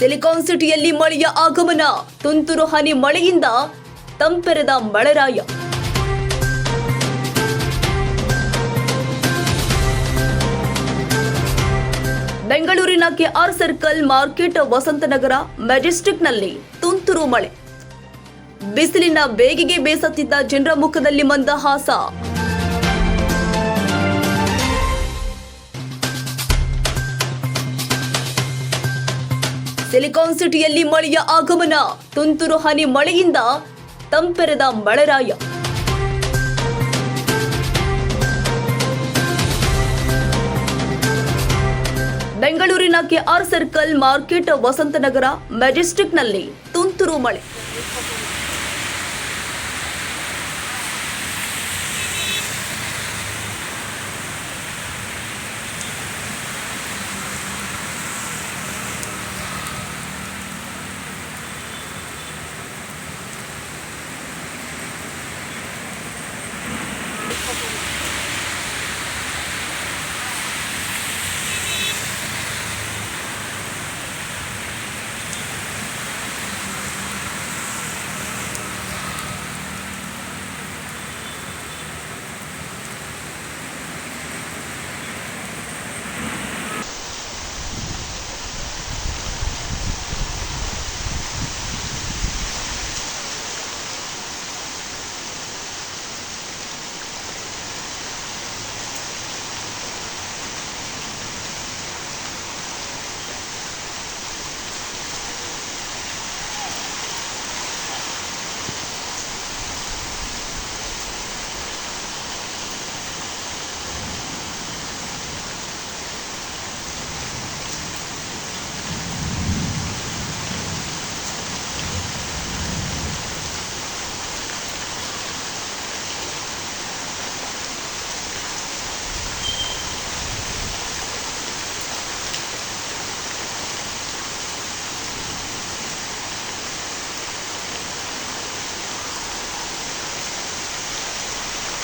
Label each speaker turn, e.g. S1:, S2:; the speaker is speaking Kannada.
S1: ಸಿಲಿಕಾನ್ ಸಿಟಿಯಲ್ಲಿ ಮಳೆಯ ಆಗಮನ. ತುಂತುರು ಹನಿ ಮಳೆಯಿಂದ ತಂಪೆರೆದ ಮಳೆರಾಯ. ಬೆಂಗಳೂರಿನ K R circle market Vasanthanagar ಮೆಜೆಸ್ಟಿಕ್ನಲ್ಲಿ ತುಂತುರು ಮಳೆ. ಬಿಸಿಲಿನ ಬೇಗಿಗೆ ಬೇಸತ್ತಿದ್ದ ಜನರ ಮುಖದಲ್ಲಿ ಮಂದಹಾಸ. ಸಿಲಿಕಾನ್ ಸಿಟಿಯಲ್ಲಿ ಮಳೆಯ ಆಗಮನ. ತುಂತುರು ಹನಿ ಮಳೆಯಿಂದ ತಂಪೆರೆದ ಮಳೆರಾಯ. ಬೆಂಗಳೂರಿನ K R circle market Vasanthanagar ಮೆಜೆಸ್ಟಿಕ್ನಲ್ಲಿ ತುಂತುರು ಮಳೆ.